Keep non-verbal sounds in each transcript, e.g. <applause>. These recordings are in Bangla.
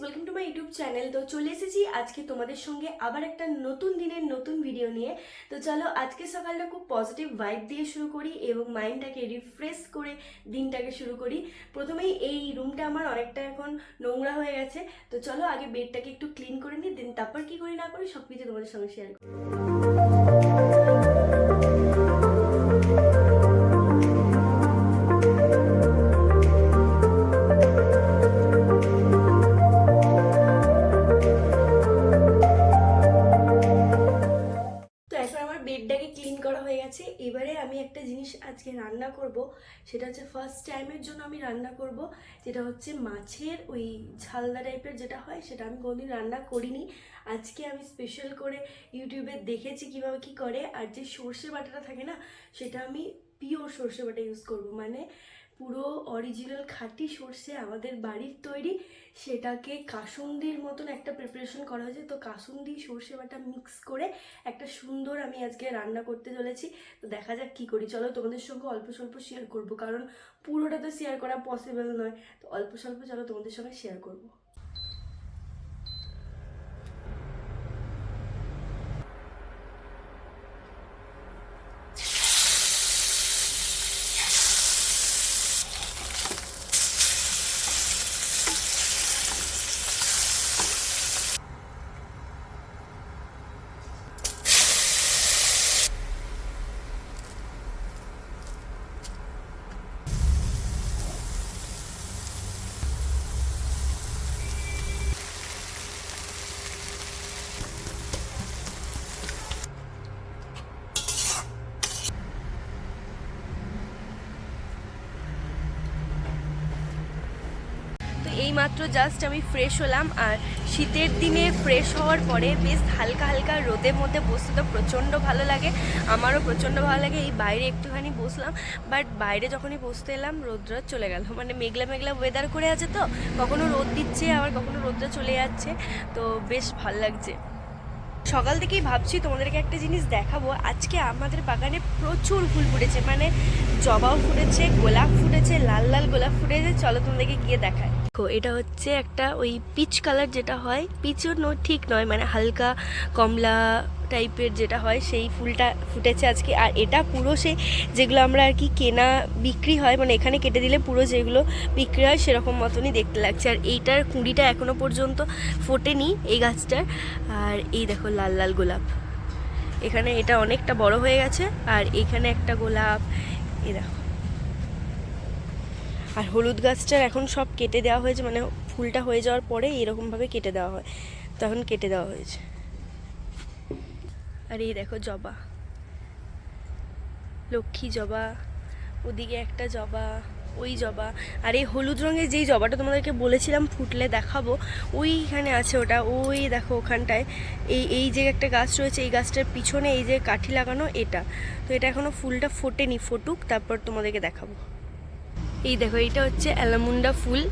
Welcome to my YouTube channel তো চলে এসেছি আজকে তোমাদের সঙ্গে আবার একটা নতুন দিনের নতুন ভিডিও নিয়ে। তো চলো আজকে সকালটা খুব পজিটিভ ভাইব দিয়ে শুরু করি এবং মাইন্ডটাকে রিফ্রেশ করে দিনটাকে শুরু করি। প্রথমেই এই রুমটা আমার অনেকটা এখন নোংরা হয়ে গেছে। তো চলো আগে বেডটাকে একটু ক্লিন করে নিই দেন তারপর কী করি না করি সব কিছু তোমাদের সঙ্গে শেয়ার করি। আজকে রান্না করব, সেটা হচ্ছে ফার্স্ট টাইমের জন্য আমি রান্না করব, যেটা হচ্ছে মাছের ওই ঝালদা টাইপের যেটা হয়, সেটা আমি কোনোদিন রান্না করিনি। আজকে আমি স্পেশাল করে ইউটিউবে দেখেছি কীভাবে কি করে, আর যে সর্ষে বাটাটা থাকে না, সেটা আমি পিওর সর্ষে বাটা ইউজ করব। মানে পুরো অরিজিনাল খাঁটি সর্ষে আমাদের বাড়ির তৈরি। সেটাকে কাসুন্দির মতন একটা প্রিপারেশন করা হয়েছে। তো কাসুন্দি সর্ষে বাটা মিক্স করে একটা সুন্দর আমি আজকে রান্না করতে চলেছি। তো দেখা যাক কী করি। চলো তোমাদের সঙ্গে অল্প স্বল্প শেয়ার করব। কারণ পুরোটা তো শেয়ার করা পসিবল নয়। তো অল্প স্বল্প চলো তোমাদের সঙ্গে শেয়ার করব। তো এই মাত্র জাস্ট আমি ফ্রেশ হলাম আর শীতের দিনে ফ্রেশ হওয়ার পরে বেশ হালকা হালকা রোদের মধ্যে বসতে তো প্রচণ্ড ভালো লাগে। আমারও প্রচণ্ড ভালো লাগে, এই বাইরে একটুখানি বসলাম বাট বাইরে যখনই বসতে এলাম, রোদ্র চলে গেল। মানে মেঘলা মেঘলা ওয়েদার করে আছে তো, কখনো রোদ দিচ্ছে, আবার কখনো রোদ্র চলে যাচ্ছে, তো বেশ ভালো লাগছে। সকাল থেকেই ভাবছি তোমাদেরকে একটা জিনিস দেখাবো। আজকে আমাদের বাগানে প্রচুর ফুল ফুটেছে মানে জবাও ফুটেছে, গোলাপ ফুটেছে, লাল লাল গোলাপ ফুটেছে, চলো তোমাদেরকে গিয়ে দেখায় দেখো, এটা হচ্ছে একটা ওই পিচ কালার যেটা হয়। পিচও নো ঠিক নয় মানে হালকা কমলা টাইপের যেটা হয়, সেই ফুলটা ফুটেছে আজকে। আর এটা পুরো সেই যেগুলো আমরা আর কি কেনা বিক্রি হয় মানে এখানে কেটে দিলে পুরো যেগুলো বিক্রি হয় সেরকম মতনই দেখতে লাগছে। আর এইটার কুঁড়িটা এখনও পর্যন্ত ফোটেনি এই গাছটার। আর এই দেখো, লাল লাল গোলাপ। এখানে এটা অনেকটা বড় হয়ে গেছে, আর এখানে একটা গোলাপ। এই দেখো। আর হলুদ গাছটার এখন সব কেটে দেওয়া হয়েছে মানে ফুলটা হয়ে যাওয়ার পরে এরকমভাবে কেটে দেওয়া হয়। তখন কেটে দেওয়া হয়েছে। আর এই দেখো জবা। লক্ষ্মী জবা, ওদিকে একটা জবা, ওই জবা। আর এই হলুদ রঙের যেই জবাটা তোমাদেরকে বলেছিলাম ফুটলে দেখাবো, ওইখানে আছে ওটা। ওই দেখো ওখানটায়। এই এই যে একটা গাছ রয়েছে, এই গাছটার পিছনে এই যে কাঠি লাগানো এটা। তো এটা এখনও ফুলটা ফোটেনি, ফুটুক, তারপর তোমাদেরকে দেখাবো। এই দেখো, এইটা হচ্ছে অ্যালামুন্ডা ফুল।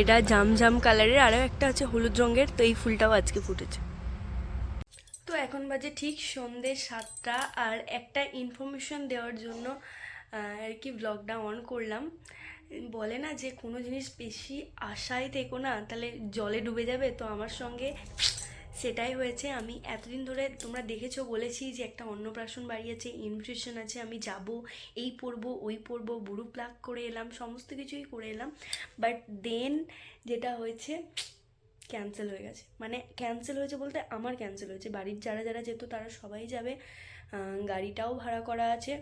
এটা জাম জাম কালারের। আরও একটা আছে হলুদ রঙের, তো এই ফুলটাও আজকে ফুটেছে। তো এখন বাজে ঠিক সন্ধ্যে সাতটা, আর একটা ইনফরমেশন দেওয়ার জন্য আর কি ব্লগটা অন করলাম। বলে না যে কোনো জিনিস বেশি আশায় থেকো না, তাহলে জলে ডুবে যাবে, তো আমার সঙ্গে সেটাই হয়েছে। আমি এতদিন ধরে তোমরা দেখেছ, বলেছি যে একটা অন্নপ্রাশন বাড়ি আছে ইনভিটেশন আছে, আমি যাব, এই পরবো, ওই পরবো, বুড়ো প্লাক করে এলাম, সমস্ত কিছুই করে এলাম। বাট দেন যেটা হয়েছে ক্যান্সেল হয়ে গেছে। মানে ক্যান্সেল হয়েছে বলতে আমার ক্যান্সেল হয়েছে। বাড়ির যারা যারা যেত তারা সবাই যাবে গাড়িটাও ভাড়া করা আছে,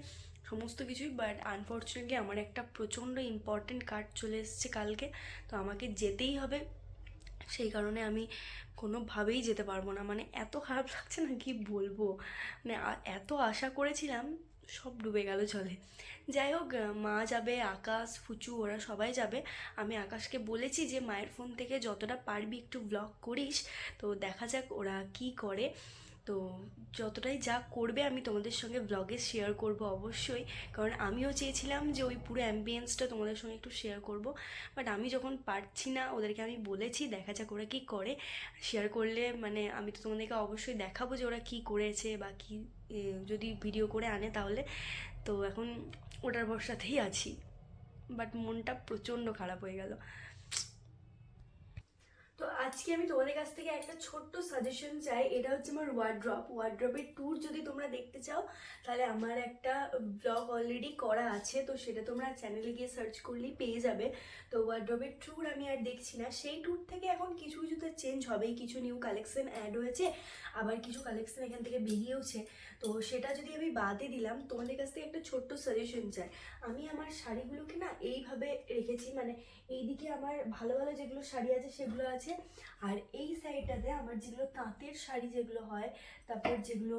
সমস্ত কিছুই। বাট আনফর্চুনেটলি আমার একটা প্রচণ্ড ইম্পর্ট্যান্ট কার্ড চলে এসেছে কালকে। তো আমাকে যেতেই হবে। সেই কারণে আমি কোনোভাবেই যেতে পারব না। মানে এত খারাপ লাগছে না কি বলব? মানে এত আশা করেছিলাম, সব ডুবে গেল জলে। যাই হোক মা যাবে, আকাশ, ফুচু, ওরা সবাই যাবে। আমি আকাশকে বলেছি যে, মায়ের ফোন থেকে যতটা পারবি একটু ব্লগ করিস। তো দেখা যাক ওরা কি করে। তো যতটাই যা করবে আমি তোমাদের সঙ্গে ব্লগে শেয়ার করব অবশ্যই। কারণ আমিও চেয়েছিলাম যে ওই পুরো অ্যাম্বিয়েন্সটা তোমাদের সঙ্গে একটু শেয়ার করব। বাট আমি যখন পারছি না, ওদেরকে আমি বলেছি, দেখা যাক ওরা কী করে। শেয়ার করলে মানে আমি তো তোমাদেরকে অবশ্যই দেখাবো যে ওরা কী করেছে বা কী যদি ভিডিও করে আনে তাহলে। তো এখন ওটার ভরসাতেই আছি। বাট মনটা প্রচণ্ড খারাপ হয়ে গেল। আজকে আমি তোমাদের কাছ থেকে একটা ছোট্ট সাজেশন চাই, এটা হচ্ছে আমার ওয়ার্ড্রপ ওয়ার্ড্রপের ট্যুর যদি তোমরা দেখতে চাও, তাহলে আমার একটা ব্লগ অলরেডি করা আছে, তো সেটা তোমরা চ্যানেলে গিয়ে সার্চ করলেই পেয়ে যাবে। তো ওয়ার্ড্রপের ট্যুর আমি আর দেখছি না। সেই ট্যুর থেকে এখন কিছু কিছু তো চেঞ্জ হবেই, কিছু নিউ কালেকশন অ্যাড হয়েছে, আবার কিছু কালেকশন এখান থেকে বেরিয়েওছে। তো সেটা যদি আমি বাদে দিলাম, তোমাদের কাছ থেকে একটা ছোট্ট সাজেশন চাই। আমি আমার শাড়িগুলোকে না এইভাবে রেখেছি মানে এইদিকে আমার ভালো ভালো যেগুলো শাড়ি আছে, সেগুলো আছে। আর এই সাইডটাতে আমার যেগুলো তাঁতের শাড়ি যেগুলো হয় তারপর যেগুলো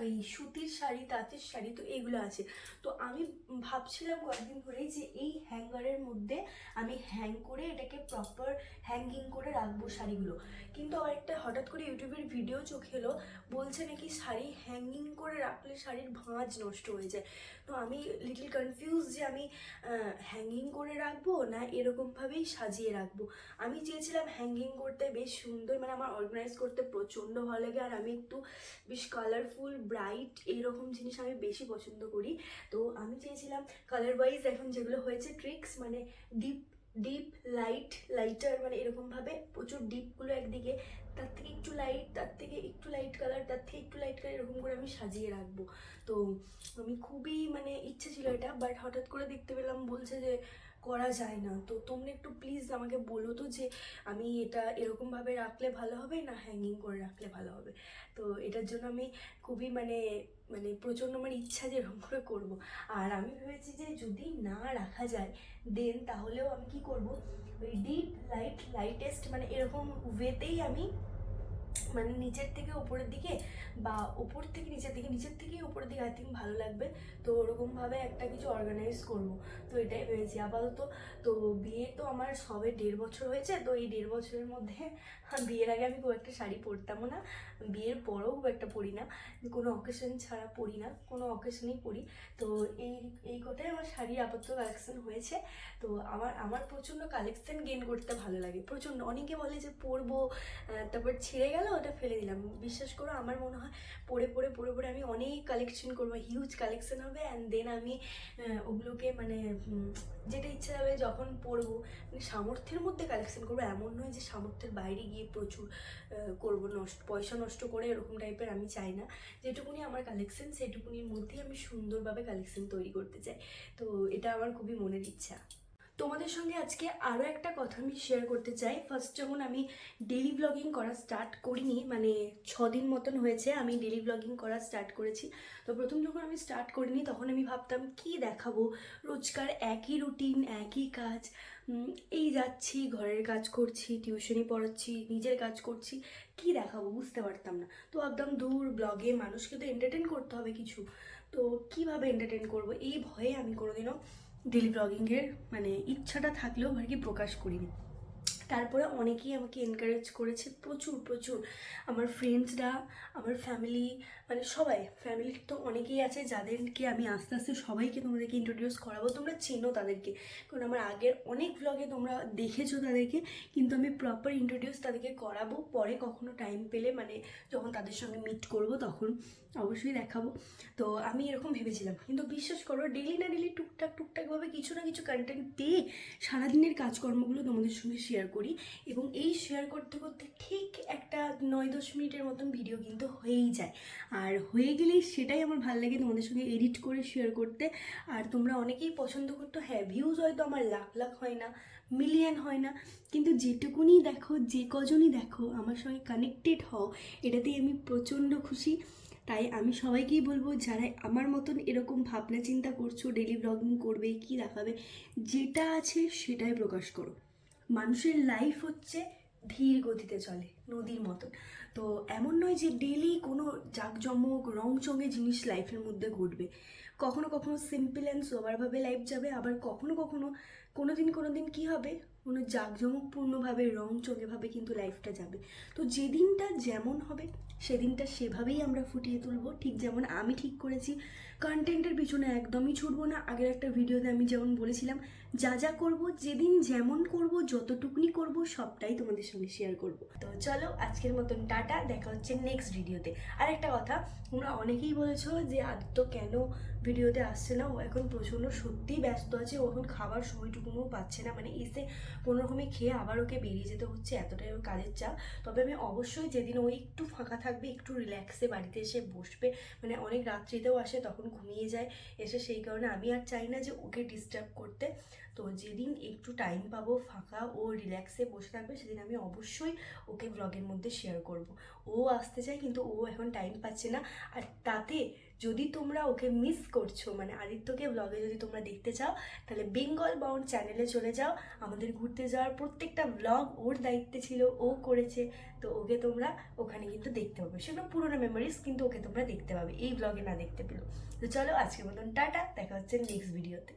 ওই সুতির শাড়ি, তাঁতের শাড়ি, তো এগুলো আছে। তো আমি ভাবছিলাম কয়েকদিন ধরেই যে এই হ্যাঙ্গারের মধ্যে আমি হ্যাং করে এটাকে প্রপার হ্যাঙ্গিং করে রাখব শাড়িগুলো। কিন্তু আবার একটা হঠাৎ করে ইউটিউবের ভিডিও চোখে এলো, বলছে নাকি শাড়ি হ্যাঙ্গিং করে রাখলে শাড়ির ভাঁজ নষ্ট হয়ে যায়। তো আমি লিটল কনফিউজ যে আমি হ্যাঙ্গিং করে রাখব না এরকমভাবেই সাজিয়ে রাখব। আমি চেয়েছিলাম হ্যাঙ্গিং করতে বেশ সুন্দর মানে আমার অর্গানাইজ করতে প্রচণ্ড ভালো লাগে, আর আমি একটু বেশ কালারফুল ব্রাইট এইরকম জিনিস আমি বেশি পছন্দ করি। তো আমি চেয়েছিলাম কালার ওয়াইজ এখন যেগুলো হয়েছে ট্রিক্স মানে ডিপ ডিপ লাইট লাইটার মানে এরকমভাবে প্রচুর ডিপগুলো একদিকে, তার থেকে একটু লাইট তার থেকে একটু লাইট কালার তার থেকে একটু লাইট কালার এরকম করে আমি সাজিয়ে রাখব। তো আমি খুবই মানে ইচ্ছে ছিল এটা বাট হঠাৎ করে দেখতে পেলাম বলছে যে করা যায় না। তো তোমরা একটু প্লিজ আমাকে বলো তো যে আমি এটা এরকমভাবে রাখলে ভালো হবে না হ্যাঙ্গিং করে রাখলে ভালো হবে? তো এটার জন্য আমি খুবই মানে মানে প্রচণ্ড আমার ইচ্ছা যে এরকম করে করব। আর আমি ভেবেছি যে যদি না রাখা যায় দেন তাহলেও আমি কি করব? ওই ডিপ লাইট লাইটেস্ট মানে এরকম ওয়েতেই আমি মানে নিচের থেকে উপরের দিকে বা ওপর থেকে নিচের দিকে, নিচের থেকেই উপরের দিকে আই থিঙ্ক ভালো লাগবে। তো ওরকমভাবে একটা কিছু অর্গানাইজ করব। তো এটাই ভেবেছি আপাতত তো বিয়ে তো আমার সবে দেড় বছর হয়েছে। তো এই দেড় বছরের মধ্যে <laughs> বিয়ের আগে আমি খুব একটা শাড়ি পরতামও না। বিয়ের পরেও খুব একটা পরি না। কোনো অকেশন ছাড়া পরি না। কোনো অকেশনেই পরি। তো এই এই কোটাই আমার শাড়ি আপাতত কালেকশন হয়েছে। তো আমার আমার প্রচণ্ড কালেকশন গেন করতে ভালো লাগে। প্রচণ্ড। অনেকে বলে যে পরবো তারপর ছিঁড়ে গেল। ওটা ফেলে দিলাম। বিশ্বাস করো, আমার মনে হয় পরে পরে পরে পরে আমি অনেক কালেকশন করব হিউজ কালেকশন হবে অ্যান্ড দেন আমি ওগুলোকে মানে যেটা ইচ্ছা হবে যখন পড়ব মানে সামর্থ্যের মধ্যে কালেকশন করব, এমন নয় যে সামর্থ্যের বাইরে গিয়ে প্রচুর করব, নষ্ট, পয়সা নষ্ট করে এরকম টাইপের আমি চাই না। যেটুকুনি আমার কালেকশন সেটুকুনির মধ্যেই আমি সুন্দরভাবে কালেকশন তৈরি করতে চাই। তো এটা আমার খুবই মনের ইচ্ছা। তোমাদের সঙ্গে আজকে আরও একটা কথা আমি শেয়ার করতে চাই। ফার্স্ট যখন আমি ডেলি ব্লগিং করা স্টার্ট করিনি মানে ছ দিন মতন হয়েছে আমি ডেলি ব্লগিং করা স্টার্ট করেছি। তো প্রথম যখন আমি স্টার্ট করিনি, তখন আমি ভাবতাম, কি দেখাবো? রোজকার একই রুটিন একই কাজ এই যাচ্ছি, ঘরের কাজ করছি টিউশনি পড়াচ্ছি, নিজের কাজ করছি, কি দেখাবো বুঝতে পারতাম না। তো ভাবতাম, দূর ব্লগে মানুষকে তো এন্টারটেন করতে হবে কিছু। তো কীভাবে এন্টারটেন করব? এই ভয়ে আমি কোনোদিনও ডেলি ব্লগিংয়ের মানে ইচ্ছাটা থাকলেও আর কি প্রকাশ করিনি। তারপরে অনেকেই আমাকে এনকারেজ করেছে প্রচুর প্রচুর। আমার ফ্রেন্ডসরা আমার ফ্যামিলি মানে সবাই ফ্যামিলির তো অনেকেই আছে যাদেরকে আমি আস্তে আস্তে সবাইকে তোমাদেরকে ইন্ট্রোডিউস করাবো। তোমরা চেনো তাদেরকে। কারণ আমার আগের অনেক ব্লগে তোমরা দেখেছ তাদেরকে, কিন্তু আমি প্রপার ইন্ট্রোডিউস তাদেরকে করাবো। পরে কখনো টাইম পেলে মানে যখন তাদের সঙ্গে মিট করব তখন অবশ্যই দেখাবো। তো আমি এরকম ভেবেছিলাম। কিন্তু বিশ্বাস করো ডেলি না ডেলি টুকটাক টুকটাকভাবে কিছু না কিছু কন্টেন্ট পেয়ে সারাদিনের কাজকর্মগুলো তোমাদের সঙ্গে শেয়ার করি। এবং এই শেয়ার করতে করতে ঠিক একটা নয় দশ মিনিটের মতন ভিডিও কিন্তু হয়েই যায়। হয়ে গেলেই সেটাই আমার ভালো লাগে তোমাদের সঙ্গে এডিট করে শেয়ার করতে। আর তোমরা অনেকেই পছন্দ করতো হ্যাঁ ভিউজ হয়তো আমার লাখ লাখ হয় না মিলিয়ন হয় না, কিন্তু যেটুকুনি দেখো, যে কজনই দেখো, আমার সঙ্গে কানেক্টেড হও, এটাতেই আমি প্রচণ্ড খুশি। তাই আমি সবাইকেই বলব, যারা আমার মতন এরকম ভাবনা চিন্তা করছ ডেলি ব্লগিং করবে, কি দেখাবে, যেটা আছে সেটাই প্রকাশ করো। মানুষের লাইফ হচ্ছে ধীর গতিতে চলে, নদীর মতন। তো এমন নয় যে ডেলি কোনো জাঁকজমক, রংচঙে জিনিস লাইফের মধ্যে ঘটবে। কখনো কখনো সিম্পল অ্যান্ড সোবারভাবে লাইফ যাবে, আবার কখনো কখনো কোনো দিন কোনো দিন কী হবে? কোনো জাঁকজমকপূর্ণভাবে, রংচঙেভাবে কিন্তু লাইফটা যাবে। তো যেদিনটা যেমন হবে, সেদিনটা সেভাবেই আমরা ফুটিয়ে তুলবো। ঠিক যেমন আমি ঠিক করেছি কন্টেন্টের পিছনে একদমই ছুটবো না। আগের একটা ভিডিওতে আমি যেমন বলেছিলাম, যা যা করব, যেদিন যেমন করব, যতটুকুনি করব, সবটাই তোমাদের সঙ্গে শেয়ার করব। তো চলো, আজকের মতন টাটা, দেখা হচ্ছে নেক্সট ভিডিওতে আর একটা কথা, তোমরা অনেকেই বলেছ যে আদিত্য কেন ভিডিওতে আসছে না? ও এখন প্রচণ্ড সত্যিই ব্যস্ত আছে। ও এখন খাবার সময়টুকুনও পাচ্ছে না। মানে এসে কোনোরকমই খেয়ে আবার ওকে বেরিয়ে যেতে হচ্ছে, এতটাই ওর কাজের চাপ। তবে আমি অবশ্যই যেদিন ও একটু ফাঁকা থাকবে, একটু রিল্যাক্সে বাড়িতে এসে বসবে মানে অনেক রাত্রিতেও আসে, তখন ঘুমিয়ে যায়। এসে সেই কারণে আমি আর চাই না যে ওকে ডিস্টার্ব করতে। তো যেদিন একটু টাইম পাবো ফাঁকা ও রিল্যাক্সে বসে থাকবে, সেদিন আমি অবশ্যই ওকে ব্লগের মধ্যে শেয়ার করব। ও আসতে চায় কিন্তু ও এখন টাইম পাচ্ছে না। আর তাতে যদি তোমরা ওকে মিস করছ মানে আদিত্যকে ব্লগে যদি তোমরা দেখতে চাও, তাহলে বেঙ্গল বাউন্ড চ্যানেলে চলে যাও। আমাদের ঘুরতে যাওয়ার প্রত্যেকটা ব্লগ ওর দায়িত্বে ছিল, ও করেছে। তো ওকে তোমরা ওখানে কিন্তু দেখতে পাবে। সেগুলো পুরোনো মেমোরিজ কিন্তু ওকে তোমরা দেখতে পাবে। এই ব্লগে না দেখতে পেল তো চলো আজকের মতন টাটা, দেখা হচ্ছে নেক্সট ভিডিওতে